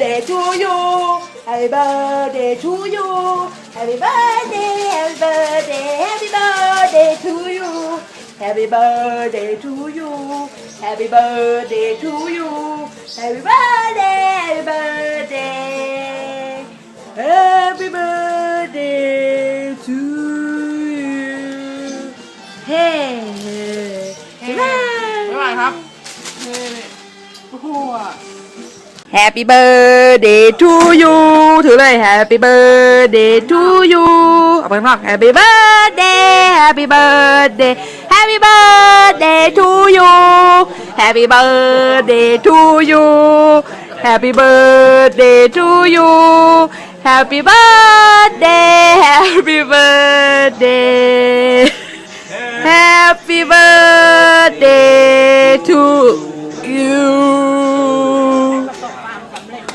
birthday to you Happy birthday to you Happy birthday Happy birthday Happy birthday to you Happy birthday to you Happy birthday to you Happy birthday Happy birthday Happy birthday to you Hey บ๊ายบายครับโอ้โห Happy birthday to you ถือเลย Happy birthday to you เอาไปข้างนอก Happy birthday Happy birthday Happy birthday to you Happy birthday to you Happy birthday to you Happy birthday Happy birthday Happy birthday to you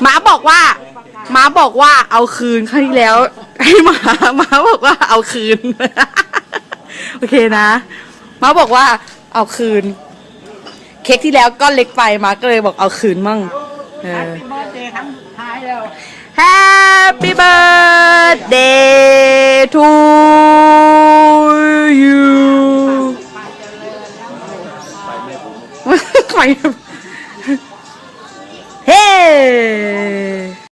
ม้าบอกว่าม้าบอกว่าเอาคืนครั้งที่แล้วให้ม้าม้าบอกว่าเอาคืน โอเคนะม้าบอกว่าเอาคืน เค้กที่แล้วก็เล็กไปม้าก็เลยบอกเอาคืนมั่งเออเบอร์เดย์ครั้งสุดท้ายแล้ว Happy birthday to you ไป